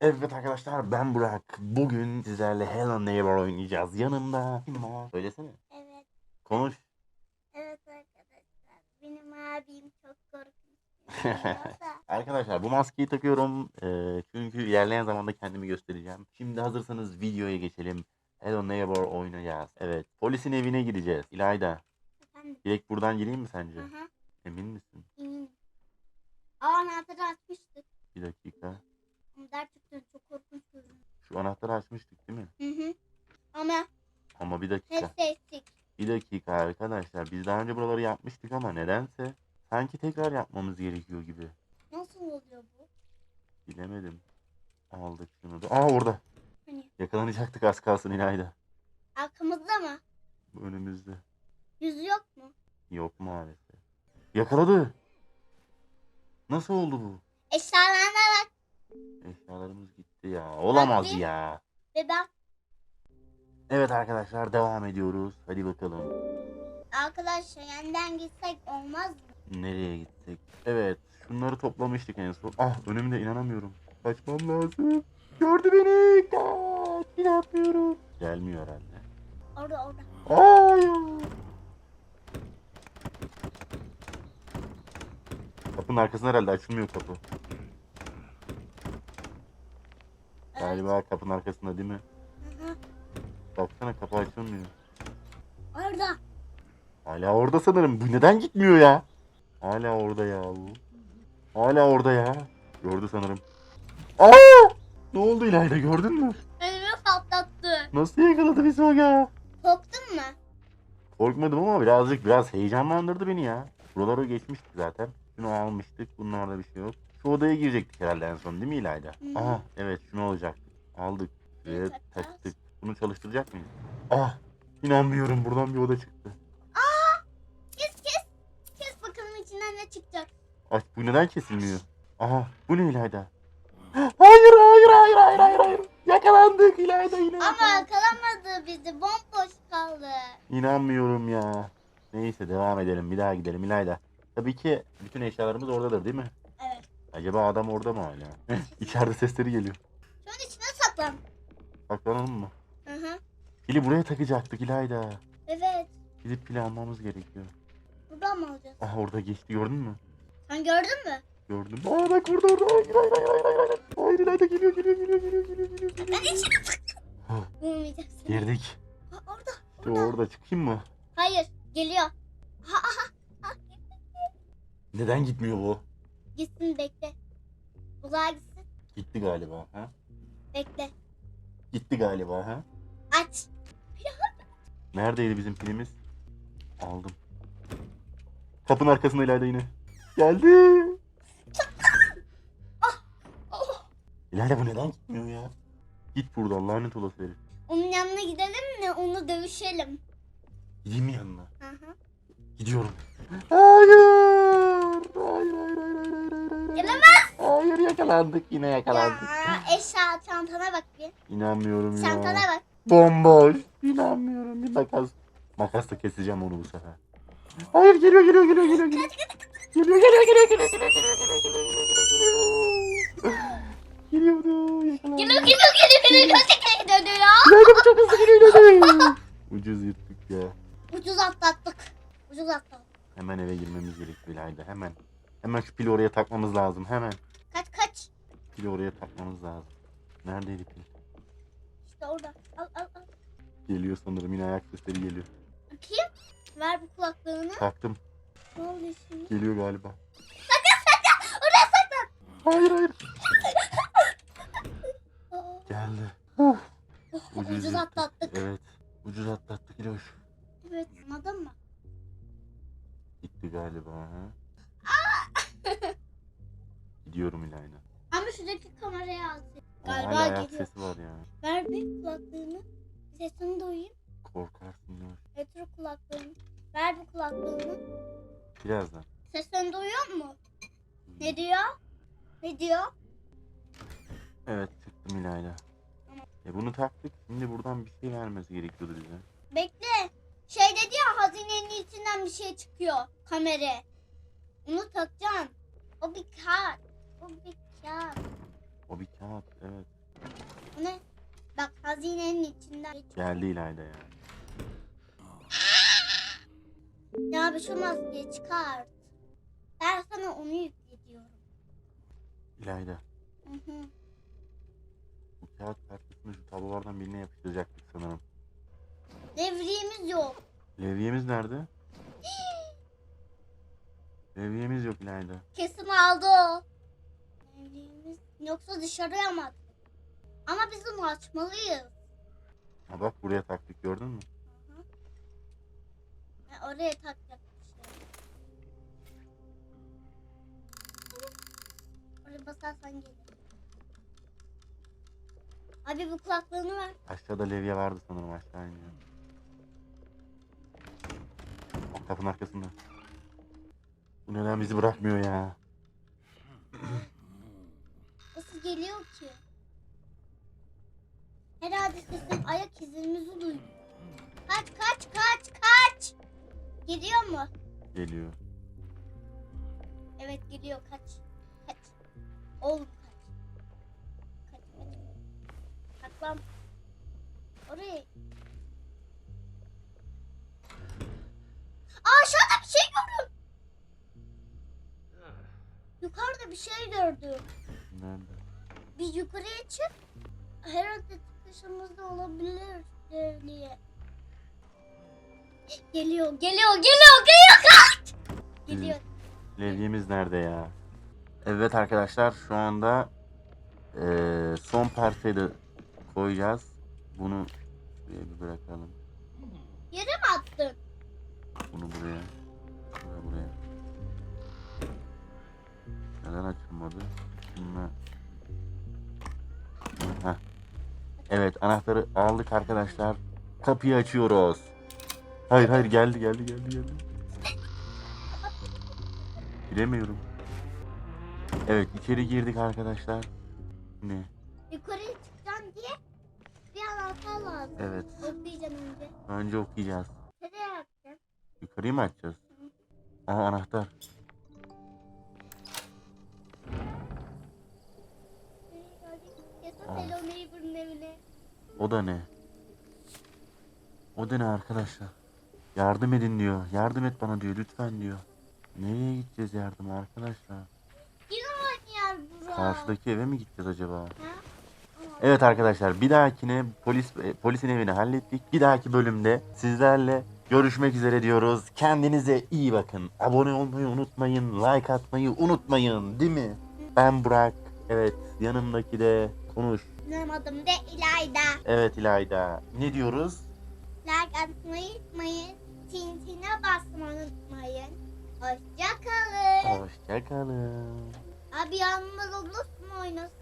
Evet arkadaşlar ben Burak. Bugün sizlerle Hello Neighbor oynayacağız. Yanımda kim var? Söylesene. Evet, Konuş. evet arkadaşlar. Benim abim çok korkunç. Arkadaşlar bu maskeyi takıyorum. Ee, çünkü ilerleyen zamanda kendimi göstereceğim. Şimdi hazırsanız videoya geçelim. Hello Neighbor oynayacağız. Evet. Polisin evine gideceğiz. İlayda. efendim. Direkt buradan gireyim mi sence? Aha, Emin misin? eminim. Aa anahtarı açmıştık. Bir dakika. Gerçekten çok korkunç görünüyor. Şu anahtarı açmıştık değil mi? Hı hı. Ama Ama bir dakika. hepsi eksik. Bir dakika arkadaşlar. Biz daha önce buraları yapmıştık ama nedense sanki tekrar yapmamız gerekiyor gibi. Nasıl oluyor bu? Bilemedim. Aldık şunu da. Aa orada. Hani Yakalanacaktık az kalsın İlayda. arkamızda mı? Bu Önümüzde. Yüzü yok mu? Yok maalesef. Yakaladı. Nasıl oldu bu? Eşyalarına bak Eşyalarımız gitti ya. Olamaz Hadi. ya. ve bak. Evet arkadaşlar devam ediyoruz. Hadi bakalım. Arkadaşlar yandan gitsek olmaz mı? Nereye gittik? Evet. Şunları toplamıştık en son. Ah önümde inanamıyorum. Kaçmam lazım. Gördü beni. Kaç. İnanmıyorum. Gelmiyor herhalde. Orada orada. Hayır. Kapının arkasında herhalde açılmıyor kapı. Galiba kapının arkasında değil mi? Hı hı. Baksana kapı açılmıyor. Orada. Hala orada sanırım. Bu neden gitmiyor ya? Hala orada ya bu. Hala orada ya. Gördü sanırım. Aa! Ne oldu İlayda gördün mü? Önümü patlattı. Nasıl yakaladı bizi o ya? Korktun mu? Korkmadım ama birazcık biraz heyecanlandırdı beni ya. Buraları geçmiştik zaten. Şunu almıştık. Bunlarda bir şey yok. Şu odaya girecektik herhalde en son değil mi İlayda? Hı. Aha evet şunu alacaktık. Aldık. Ve Evet, taktık. Bunu çalıştıracak mıyız? Ah inanmıyorum buradan bir oda çıktı. Kes kes. Kes bakalım içinden ne çıkacak. Ay bu neden kesilmiyor? Aha bu ne İlayda? Hayır hayır hayır hayır hayır hayır. Yakalandık İlayda yine. Ama yakalamadı bizi. Bomboş kaldı. İnanmıyorum ya. Neyse devam edelim bir daha gidelim İlayda. Tabii ki bütün eşyalarımız oradadır değil mi? Evet. Acaba adam orada mı hala? İçeride sesleri geliyor. Şunun içine saklan. Saklanalım mı? Hı hı. Pili buraya takacaktık İlayda. Evet. Gidip pili almamız gerekiyor. Buradan mı alacağız? Ah orada geçti gördün mü? Sen gördün mü? Gördüm. Aa bak orada orada. Hayır hayır hayır hayır hayır. İlayda geliyor geliyor geliyor geliyor geliyor geliyor. geliyor. Ben içine saklan. Bulmayacaksın. Girdik. Ha, orada. İşte orada çıkayım mı? Hayır. Geliyor. Neden gitmiyor bu? Gitsin bekle. Uzağa gitsin. Gitti galiba ha? Bekle. Gitti galiba ha? Aç. Neredeydi bizim pilimiz? Aldım. Kapının arkasında İlayda yine. Geldi. Oh. İlayda bu neden gitmiyor ya? Git buradan lanet olası herif. Onun yanına gidelim mi? Onu dövüşelim. Gideyim mi yanına? Hı hı. Gidiyorum. Hayır. Hayır hayır hayır hayır hayır hayır. Gelemez. Hayır yakalandık yine yakalandık. Ya, eşya çantana bak bir. İnanmıyorum ya. Çantana bak. Bomboş. İnanmıyorum. Bir makas. Makasla keseceğim onu bu sefer. Hayır geliyor geliyor geliyor geliyor geliyor. Geliyor geliyor geliyor geliyor geliyor geliyor geliyor geliyor geliyor geliyor. Geliyordu yakalandı. Geliyor geliyor geliyor geliyor. Gerçekten dönüyor. Nerede bu çok hızlı geliyor Hemen eve girmemiz gerekiyor İlayda hemen. Hemen şu pili oraya takmamız lazım hemen. Kaç kaç. Pili oraya takmamız lazım. Neredeydi pil? İşte orada. Al al al. Geliyor sanırım yine ayak sesleri geliyor. Bakayım. Ver bu kulaklığını. Taktım. Ne oluyor şimdi? Geliyor galiba. Oraya saklan. Hayır hayır. Geldi. Uf. Ucuz ucuz, atlattık. Evet. Ucuz atlattık İloş. Evet. Anladın mı? Gitti galiba ha. Gidiyorum İlayda. Ama şuradaki kameraya al. Aa, Galiba Hala ayak geliyor. sesi var ya. Ver bir kulaklığını. Sesini duyayım. Korkarsın İloş. Getir kulaklığını. Ver bu kulaklığını. Birazdan. Sesini duyuyor mu? Ne diyor? Ne diyor? Evet çıktım İlayda. E bunu taktık. Şimdi buradan bir şey vermesi gerekiyordu bize. Bekle. Şey dedi ya hazinenin içinden bir şey çıkıyor. Kamera. Onu takacaksın. O bir kağıt. O bir kağıt. O bir kağıt evet. O ne? Bak hazinenin içinden. Geldi İlayda ya. Ya bir şey olmaz diye çıkart. Ben sana onu yükle diyorum. İlayda. Hı hı. Bu kağıt parçasını şu tablolardan birine yapıştıracaktık sanırım. Devriyemiz yok. Levyemiz nerede? Levyemiz yok İlayda. Kesin aldı o. Devriyemiz yoksa dışarıya mı? Ama biz onu açmalıyız. Ha bak buraya taktık gördün mü? Ha, oraya takacak bir şey. Oraya basarsan gelir. Abi bu kulaklığını ver. Aşağıda levye vardı sanırım aşağı iniyor. Kapının arkasında. Bu neden bizi bırakmıyor ya? Nasıl geliyor ki? Herhalde sesin ayak izimizi duyuyor. Kaç kaç kaç kaç. Geliyor mu? Geliyor. Evet geliyor kaç. Kaç. Oğlum kaç. Kaç kaç. Saklan. Oraya. Aa aşağıda bir şey gördüm. Yukarıda bir şey gördüm. Nerede? Bir yukarıya çık. Herhalde çıkışımızda olabilir diye. Geliyor, geliyor, geliyor, geliyor kaç! Geliyor. Levyemiz nerede ya? Evet arkadaşlar şu anda eee, son da koyacağız. Bunu şuraya bir bırakalım. Yere mi attın? Bunu. Buraya Neden açılmadı? Heh. Evet anahtarı aldık arkadaşlar. Kapıyı açıyoruz. Hayır hayır geldi geldi geldi geldi. Bilemiyorum. Evet içeri girdik arkadaşlar. Ne? Yukarıya çıkacaksın diye bir anahtar lazım. Evet. Okuyacaksın önce. Önce okuyacağız. Nereye yapacaksın? Yukarıyı mı açacağız? Aha anahtar. O da ne? O da ne arkadaşlar? Yardım edin diyor. Yardım et bana diyor lütfen diyor. Nereye gideceğiz yardıma arkadaşlar? Karşıdaki eve mi gideceğiz acaba? Evet arkadaşlar bir dahakine polis e, polisin evini hallettik. Bir dahaki bölümde sizlerle görüşmek üzere diyoruz. Kendinize iyi bakın. Abone olmayı unutmayın. Like atmayı unutmayın. Değil mi? Ben Burak. Evet yanımdaki de konuş. Benim adım da İlayda. Evet İlayda. Ne diyoruz? Like atmayı unutmayın. Tintine basmayı unutmayın. Hoşça kalın. Hoşçakalın. Abi olursun oynasın.